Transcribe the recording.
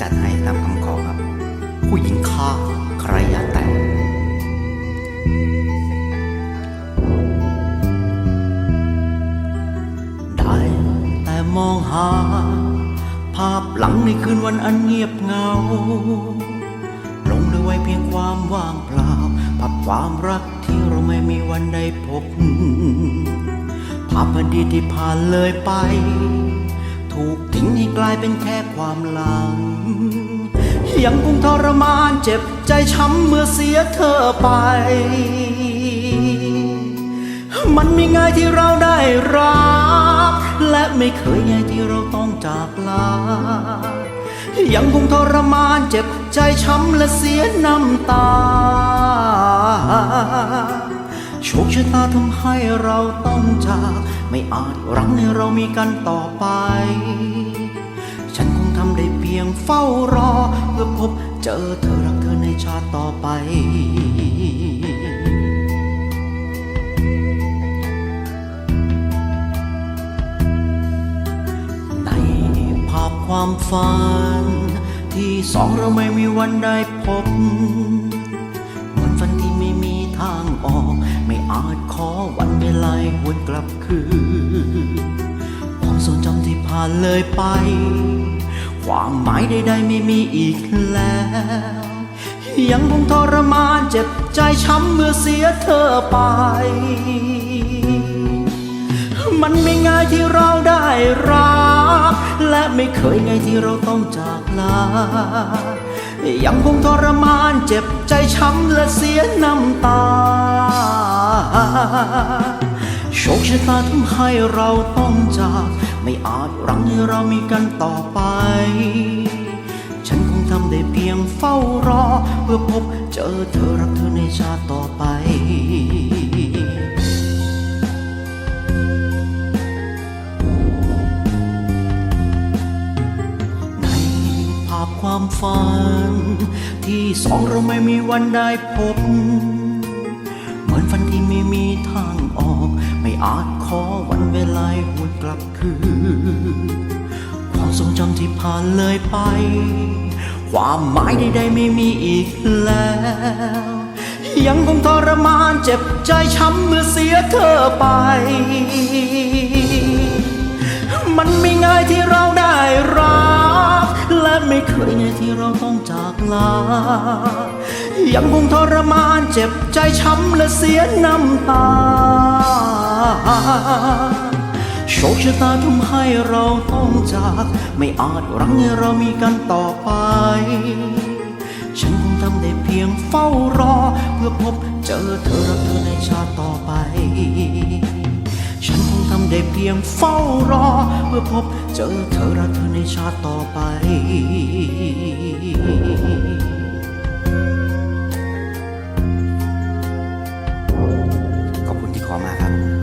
จัดให้ตามคำขอครับ ผู้หญิงฆ่าใครอย่าแต่งได้แต่มองหา ภาพหลังในคืนวันอันเงียบเหงาลงด้วยไว้เพียงความว่างเปล่าภาพความรักที่เราไม่มีวันได้พบภาพอดีตที่ผ่านเลยไป ถูกทิ้งให้กลายเป็นแค่ความหลัง ยังคงทรมานเจ็บใจช้ำเมื่อเสียเธอไป มันไม่ง่ายที่เราได้รัก และไม่เคยง่ายที่เราต้องจากลา ยังคงทรมานเจ็บใจช้ำและเสียน้ำตา โชคชะตาทำให้เราต้องจาก ไม่อาจรั้งให้เรามีกันต่อไป ฉันคงทำได้เพียงเฝ้ารอ เพื่อพบเจอเธอรักเธอในชาติต่อไปในภาพความฝัน ที่สองเราไม่มีวันได้พบ ขอวันเวลาวนกลับคืนความทรงจำที่ผ่านเลยไป ความหมายใดๆไม่มีอีกแล้ว ยังคงทรมานเจ็บใจช้ำเมื่อเสียเธอไป มันไม่ง่ายที่เราได้รัก และไม่เคยง่ายที่เราต้องจากลา ยังคงทรมานเจ็บใจช้ำและเสียน้ำตา โชคชะตาทำให้เราต้องจาก ไม่อาจรั้งให้เรามีกันต่อไป ฉันคงทำได้เพียงเฝ้ารอ เพื่อพบเจอเธอรักเธอในชาติต่อไปาพความฝัน ที่สองเราไม่มีวันได้พบ เหมือนฝันที่ไม่มีทางออก ไม่อาจขอวันเวลาหวนกลับคืนความทรงจำที่ผ่านเลยไป ความหมายใดๆไม่มีอีกแล้ว ยังคงทรมานเจ็บใจช้ำเมื่อเสียเธอไป ลา ยังคงทรมานเจ็บใจช้ำและเสียน้ำตา โชคชะตาทำให้เราต้องจาก ไม่อาจรั้งให้เรามีกันต่อไป ฉันคงทำได้เพียงเฝ้ารอ เพื่อพบเจอเธอรักเธอในชาติต่อไปฉันคงทำได้เพียงเฝ้ารอ เพื่อพบเจอเธอรักเธอในชาติต่อไป ขอบคุณที่ขอมาครับ